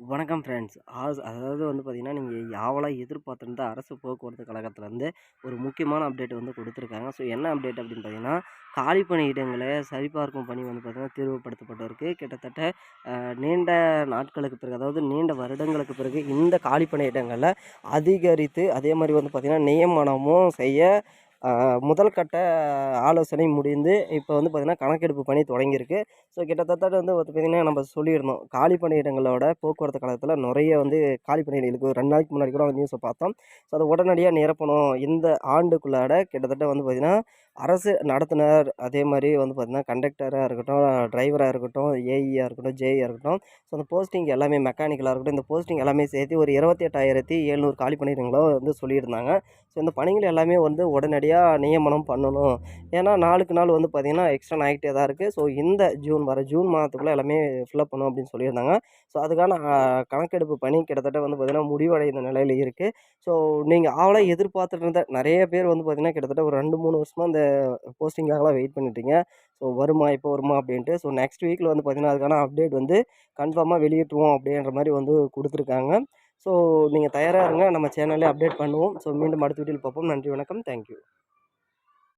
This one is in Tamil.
வணக்கம் ஃப்ரெண்ட்ஸ் ஆஸ் அதாவது வந்து பார்த்திங்கன்னா நீங்கள் யாவலாக எதிர்பார்த்துருந்த அரசு போக்குவரத்து கழகத்துலேருந்து ஒரு முக்கியமான அப்டேட் வந்து கொடுத்துருக்காங்க. ஸோ என்ன அப்டேட் அப்படின்னு பார்த்தீங்கன்னா காலி பணியிடங்களை சரிபார்க்கும் பணி வந்து பார்த்திங்கன்னா தீர்வுபடுத்தப்பட்டிருக்கு. கிட்டத்தட்ட நீண்ட நாட்களுக்கு பிறகு அதாவது நீண்ட வருடங்களுக்கு பிறகு இந்த காலி பணியிடங்களை அதிகரித்து அதே மாதிரி வந்து பார்த்திங்கன்னா நியமனமும் செய்ய முதல் கட்ட ஆலோசனை முடிந்து இப்போ வந்து பார்த்திங்கன்னா கணக்கெடுப்பு பணி தொடங்கியிருக்கு. ஸோ கிட்டத்தட்ட வந்து பார்த்திங்கன்னா நம்ம சொல்லியிருந்தோம். காலி பணியிடங்களோட போக்குவரத்து கழகத்தில் நிறைய வந்து காலி பணியிடங்களுக்கு ஒரு ரெண்டு நாளைக்கு முன்னாடி கூட நியூஸை பார்த்தோம். ஸோ அதை உடனடியாக நிரப்பணும். இந்த ஆண்டுக்குள்ளாட கிட்டத்தட்ட வந்து பார்த்திங்கன்னா அரசு நடத்துனர் அதே மாதிரி வந்து பார்த்திங்கன்னா கண்டக்டராக இருக்கட்டும் டிரைவராக இருக்கட்டும் ஏஇயாக இருக்கட்டும் ஜேஇயாக இருக்கட்டும் ஸோ அந்த போஸ்டிங் எல்லாமே மெக்கானிக்கலாக இருக்கட்டும் இந்த போஸ்டிங் எல்லாமே சேர்த்து ஒரு இருபத்தி எட்டாயிரத்தி எழுநூறு காலி பணியிடங்களோ வந்து சொல்லியிருந்தாங்க. ஸோ இந்த பணிகள் எல்லாமே வந்து உடனடியாக நியமனம் பண்ணணும். ஏன்னா நாளுக்கு நாள் வந்து பார்த்திங்கன்னா எக்ஸ்டன் ஆகிட்டே தான் இருக்குது ஸோ இந்த ஜூன் வர ஜூன் மாதத்துக்குள்ளே எல்லாமே ஃபில்அப் பண்ணும் அப்படின்னு சொல்லியிருந்தாங்க. ஸோ அதுக்கான கணக்கெடுப்பு பணி கிட்டத்தட்ட வந்து பார்த்திங்கன்னா முடிவடைந்த நிலையில் இருக்குது ஸோ நீங்கள் ஆவலாக எதிர்பார்த்துட்டு இருந்த நிறைய பேர் வந்து பார்த்திங்கன்னா கிட்டத்தட்ட ஒரு ரெண்டு மூணு வருஷமாக இந்த போஸ்டிங்காகலாம் வெயிட் பண்ணிட்டீங்க ஸோ வருமா இப்போ வருமா அப்படின்ட்டு. ஸோ நெக்ஸ்ட் வீக்கில் வந்து பார்த்திங்கன்னா அதுக்கான அப்டேட் வந்து கன்ஃபார்மாக வெளியிட்டுருவோம் அப்படின்ற மாதிரி வந்து கொடுத்துருக்காங்க. ஸோ நீங்கள் தயாராக இருங்க. நம்ம சேனல்லே அப்டேட் பண்ணுவோம். ஸோ மீண்டும் அடுத்த வீட்டில் பார்ப்போம். நன்றி வணக்கம். தேங்க்யூ